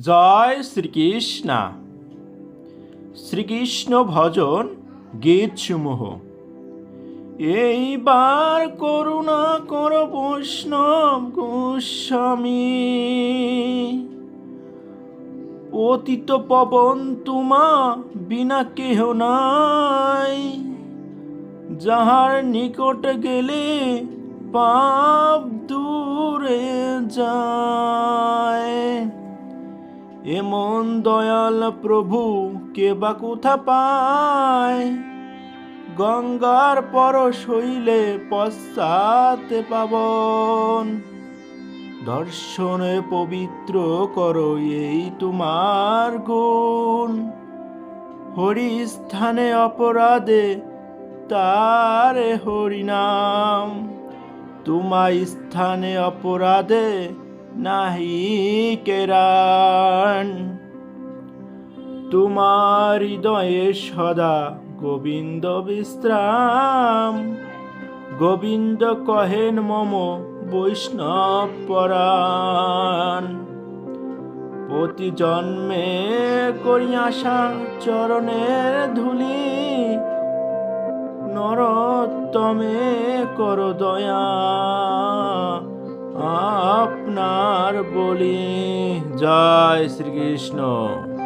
জয় শ্রীকৃষ্ণ। শ্রীকৃষ্ণ ভজন গীত সমূহ এইবার করুণা কর বৈষ্ণব গোস্বামী। অতীত পবন তোমা বিনা কেহ নাই। যাহার নিকট গেলে পাপ দূরে যায়। এমন দয়াল প্রভু, কে বা কোথা পায়? গঙ্গার পরশ হইলে পশ্চাতে পাবন। দর্শনে পবিত্র করো এই তোমার গুণ। হরি স্থানে অপরাধে তারে হরিনাম। তোমার স্থানে অপরাধে নাহি কেরান তোমার হৃদয়ে সদা গোবিন্দ বিশ্রাম। গোবিন্দ কহেন মম বৈষ্ণব পরাণ। প্রতি জন্মে করি আশা চরণের ধুলি। নরোত্তমে কর দয়া। বলি জয় শ্রীকৃষ্ণ।